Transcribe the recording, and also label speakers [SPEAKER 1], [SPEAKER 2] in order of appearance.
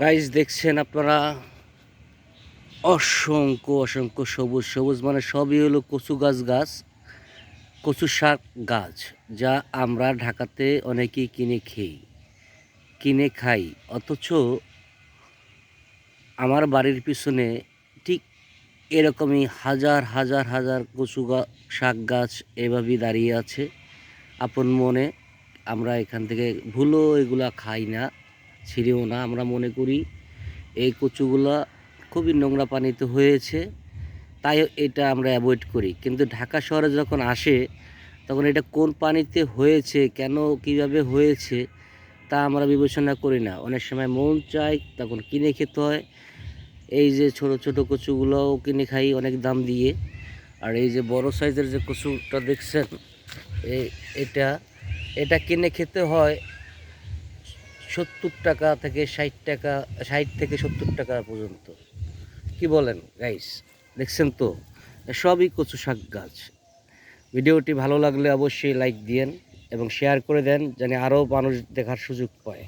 [SPEAKER 1] Guys দেখছেন আপনারা? অসংখ্য অসংখ্য সবুজ সবুজ মানে সবই হলো কচু গাছ গাছ, কচু শাক গাছ, যা আমরা ঢাকাতে অনেকেই কিনে খেই কিনে খাই। অথচ আমার বাড়ির পিছনে ঠিক এরকমই হাজার হাজার হাজার কচু শাক গাছ এভাবেই দাঁড়িয়ে আছে। আপন মনে আমরা এখান থেকে ভুলো এগুলা খাই না। ছিঁড়েও না আমরা মনে করি। এই কচুগুলা খুবই নোংরা পানিতে হয়েছে, তাই এটা আমরা অ্যাভয়েড করি। কিন্তু ঢাকা শহরে যখন আসে, তখন এটা কোন পানিতে হয়েছে, কেন, কীভাবে হয়েছে, তা আমরা বিবেচনা করি না। অনেক সময় মন চায়, তখন কিনে খেতে হয়। এই যে ছোট ছোট কচুগুলোও কিনে খাই অনেক দাম দিয়ে। আর এই যে বড় সাইজের যে কচুটা দেখছেন এটা এটা কিনে খেতে হয় সত্তর টাকা থেকে ষাট টাকা, ষাট থেকে সত্তর টাকা পর্যন্ত। কি বলেন গাইস দেখছেন তো? সবই কচু শাক গাছ। ভিডিওটি ভালো লাগলে অবশ্যই লাইক দিয়েন এবং শেয়ার করে দেন, যেন আরও মানুষ দেখার সুযোগ পায়।